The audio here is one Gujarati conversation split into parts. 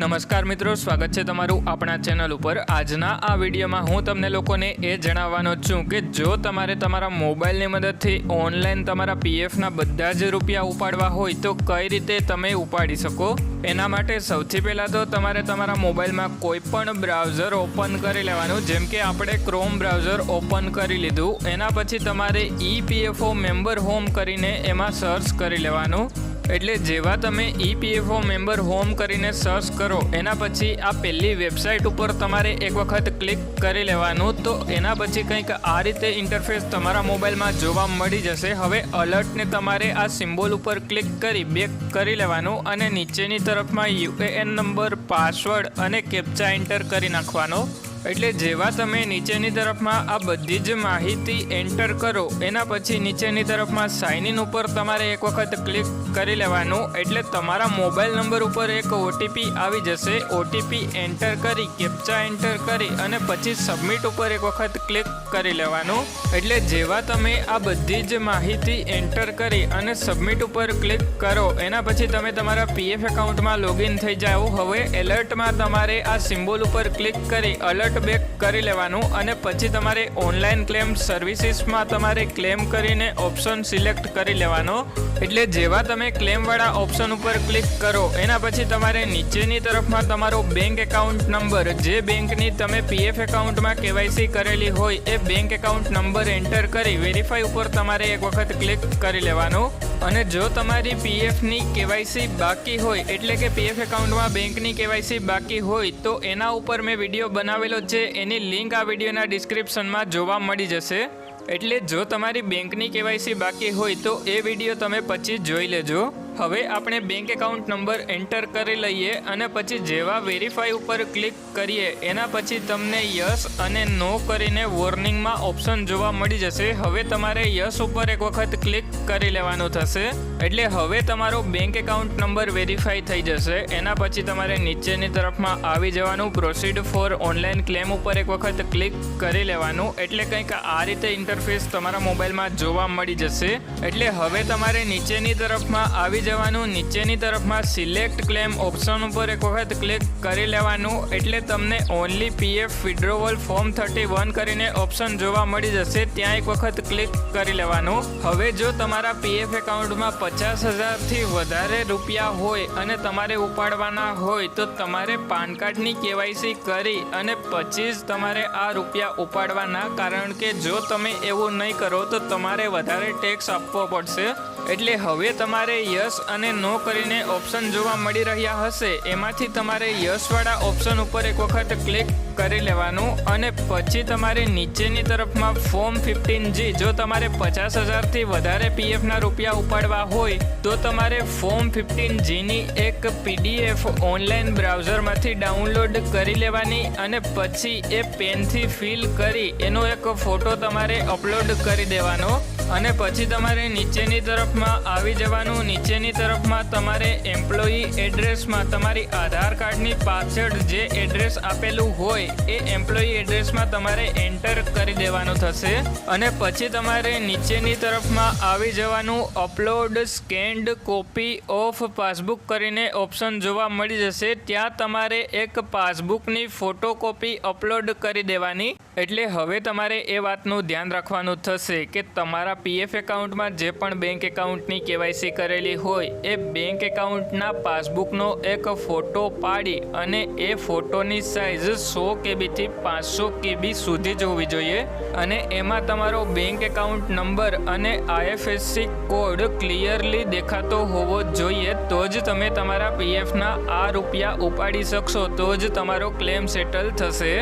નમસ્કાર મિત્રો, સ્વાગત છે તમારું આપણા ચેનલ ઉપર. આજના આ વિડીયોમાં હું તમને લોકોને એ જણાવવાનો છું કે જો તમારે તમારા મોબાઈલની મદદથી ઓનલાઈન તમારા પીએફના બધા જ રૂપિયા ઉપાડવા હોય, તો કઈ રીતે તમે ઉપાડી શકો? એના માટે સૌથી પહેલાં તો તમારે તમારા મોબાઈલમાં કોઈ પણ બ્રાઉઝર ઓપન કરી લેવાનું. જેમ કે આપણે ક્રોમ બ્રાઉઝર ઓપન કરી લીધું. એના પછી તમારે ઈપીએફઓ મેમ્બર હોમ કરીને એમાં સર્ચ કરી લેવાનું. એટલે જેવા તમે ઈપીએફઓ મેમ્બર હોમ કરીને સર્ચ કરો, એના પછી આ પહેલી વેબસાઇટ ઉપર તમારે એક વખત ક્લિક કરી લેવાનું, તો એના પછી કંઈક આ રીતે ઇન્ટરફેસ તમારા મોબાઈલમાં જોવા મળી જશે. હવે અલર્ટને તમારે આ સિમ્બોલ ઉપર ક્લિક કરી બેક કરી લેવાનું અને નીચેની તરફમાં યુએએન નંબર પાસવર્ડ અને કેપ્ચા એન્ટર કરી નાખવાનો. એટલે જેવા તમે નીચેની તરફમાં આ બધી જ માહિતી એન્ટર કરો, એના પછી નીચેની તરફમાં સાઇન ઇન ઉપર તમારે એક વખત ક્લિક કરી લેવાનું. એટલે તમારા મોબાઈલ નંબર ઉપર એક ઓટીપી આવી જશે. ઓટીપી એન્ટર કરી કેપ્ચા એન્ટર કરી અને પછી સબમિટ ઉપર એક વખત ક્લિક કરી લેવાનું. એટલે જેવા તમે આ બધી જ માહિતી એન્ટર કરી અને સબમિટ ઉપર ક્લિક કરો, એના પછી તમે તમારા પીએફ એકાઉન્ટમાં લોગિન થઈ જાઓ. હવે એલર્ટમાં તમારે આ સિમ્બોલ ઉપર ક્લિક કરી અલર્ટ બેક કરી લેવાનું અને પછી તમારે ઓનલાઈન ક્લેમ સર્વિસીસમાં તમારે ક્લેમ કરીને ઓપ્શન સિલેક્ટ કરી લેવાનો. એટલે જેવા તમે ક્લેમવાળા ઓપ્શન ઉપર ક્લિક કરો, એના પછી તમારે નીચેની તરફમાં તમારો બેંક એકાઉન્ટ નંબર જે બેંકની તમે પીએફ એકાઉન્ટમાં કેવાયસી કરેલી હોય, એ બેંક એકાઉન્ટ નંબર એન્ટર કરી વેરીફાઈ ઉપર તમારે એક વખત ક્લિક કરી લેવાનું. અને જો તમારી પીએફની કેવાયસી બાકી હોય, એટલે કે પીએફ એકાઉન્ટમાં બેંકની કેવાયસી બાકી હોય, તો એના ઉપર મેં વીડિયો બનાવેલો છે. એની લિંક આ વિડીયોના ડિસ્ક્રિપ્શનમાં જોવા મળી જશે. એટલે જો તમારી બેંકની કેવાયસી બાકી હોય તો એ વીડિયો તમે પછી જોઈ લેજો. હવે આપણે બેંક એકાઉન્ટ નંબર એન્ટર કરી લઈએ અને પછી જેવા વેરીફાઈ ઉપર ક્લિક કરીએ, એના પછી તમને યસ અને નો કરીને વોર્નિંગમાં ઓપ્શન જોવા મળી જશે. હવે તમારે યસ ઉપર એક વખત ક્લિક કરી લેવાનું થશે. એટલે હવે તમારો બેંક એકાઉન્ટ નંબર વેરીફાઈ થઈ જશે. એના પછી તમારે નીચેની તરફમાં આવી જવાનું. પ્રોસીડ ફોર ઓનલાઈન ક્લેમ ઉપર એક વખત ક્લિક કરી લેવાનું. એટલે કંઈક આ રીતે ઇન્ટરફેસ તમારા મોબાઈલમાં જોવા મળી જશે. એટલે હવે તમારે નીચેની તરફમાં આવી જવાનું. નીચેની તરફમાં સિલેક્ટ ક્લેમ ઓપ્શન ઉપર એક વખત ક્લિક કરી લેવાનું. એટલે તમને only PF withdrawal form thirty one કરીને ઓપ્શન જોવા મળી જશે. ત્યાં એક વખત ક્લિક કરી લેવાનું. હવે જો તમારા પીએફ એકાઉન્ટમાં પચાસ હજારથી વધારે રૂપિયા હોય અને તમારે ઉપાડવાના હોય, તો તમારે પાન કાર્ડની કેવાયસી કરી અને પચીસ તમારે આ રૂપિયા ઉપાડવાના. કારણ કે જો તમે એવું નહીં કરો તો તમારે વધારે ટેક્સ આપવો પડશે. એટલે હવે તમારે યસ અને નો કરીને ઓપ્શન જોવા મળી રહ્યા હશે. એમાંથી તમારે યસવાળા ઓપ્શન ઉપર એક વખત ક્લિક કરી લેવાનું અને પછી તમારે નીચેની તરફમાં ફોર્મ ફિફ્ટીન જી જો તમારે પચાસ હજારથી વધારે પીએફના રૂપિયા ઉપાડવા હોય, તો તમારે ફોર્મ ફિફ્ટીન જીની એક પીડીએફ ઓનલાઈન બ્રાઉઝરમાંથી ડાઉનલોડ કરી લેવાની અને પછી એ પેનથી ફિલ કરી એનો એક ફોટો તમારે અપલોડ કરી દેવાનો. અને પછી તમારે નીચેની તરફમાં આવી જવાનું. નીચેની તરફમાં તમારે એમ્પ્લોયી એડ્રેસમાં તમારી આધાર કાર્ડની પાછળ જે એડ્રેસ આપેલું હોય, એ એમ્પ્લોયી એડ્રેસમાં તમારે એન્ટર કરી દેવાનું થશે. અને પછી તમારે નીચેની તરફમાં આવી જવાનું upload scanned copy of passbook કરીને ઓપ્શન જોવા મળી જશે. ત્યાં તમારે એક પાસબુકની ફોટોકોપી અપલોડ કરી દેવાની. એટલે હવે તમારે એ વાતનું ધ્યાન રાખવાનું થશે કે તમારા પીએફ એકાઉન્ટમાં જે પણ બેંક એકાઉન્ટની કેવાયસી કરેલી હોય એ બેંક એકાઉન્ટના પાસબુકનો એક ફોટો પાડી અને એ ફોટોની સાઇઝ સો કેબીથી પાંચસો કેબી સુધી જ હોવી જોઈએ અને એમાં તમારો બેંક એકાઉન્ટ નંબર અને આઈએફએસસી કોડ ક્લિયરલી દેખાતો હોવો જોઈએ તો જ તમે તમારા પીએફના આ રૂપિયા ઉપાડી શકશો, તો જ તમારો ક્લેમ સેટલ થશે.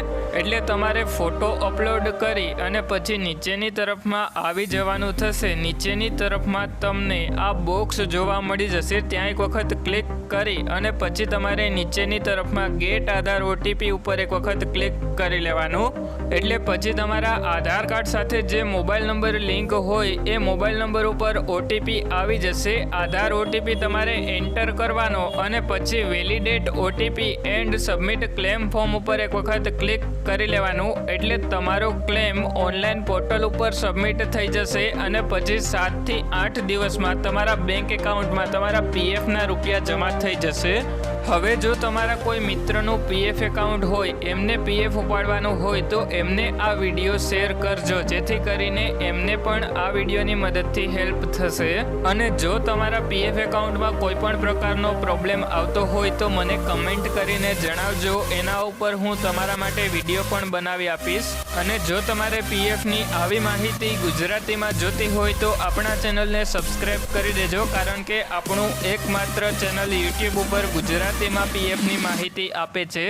એટલે તમારે ફોટો અપલોડ કરી અને પછી નીચેની તરફમાં આવી જવાનું થશે. નીચેની તરફમાં તમને આ બોક્સ જોવા મળી જશે. ત્યાં એક વખત ક્લિક કરી અને પછી તમારે નીચેની તરફમાં ગેટ આધાર ઓટીપી ઉપર એક વખત ક્લિક કરી લેવાનું. એટલે પછી તમારા આધાર કાર્ડ સાથે જે મોબાઈલ નંબર લિંક હોય, એ મોબાઈલ નંબર ઉપર ઓટીપી આવી જશે. આધાર ઓટીપી તમારે એન્ટર કરવાનો અને પછી validate OTP and submit claim form ઉપર એક વખત ક્લિક કરી લેવાનું. એટલે તમારો ક્લેમ ઓનલાઈન પોર્ટલ ઉપર સબમિટ થઈ જશે. અને પછી સાતથી આઠ દિવસમાં તમારા બેંક એકાઉન્ટમાં તમારા પીએફના રૂપિયા જમા થઈ જશે. હવે જો તમારા કોઈ મિત્રનું પીએફ એકાઉન્ટ હોય, એમને પીએફ ઉપાડવાનું હોય, તો એમને આ વીડિયો શેર કરજો. જેથી કરીને એમને પણ આ વિડીયોની મદદથી હેલ્પ થશે. અને જો તમારા પીએફ એકાઉન્ટમાં કોઈ પણ પ્રકારનો પ્રોબ્લેમ આવતો હોય, તો મને કમેન્ટ કરીને જણાવજો. એના ઉપર હું તમારા માટે વીડિયો પણ બનાવી આપીશ. અને જો તમારે પીએફની આવી માહિતી ગુજરાતીમાં જોતી હોય, તો આપણા ચેનલને સબસ્ક્રાઈબ કરી દેજો, કારણ કે આપણું એકમાત્ર ચેનલ યુટ્યુબ ઉપર ગુજરાતીમાં પીએફની માહિતી આપે છે.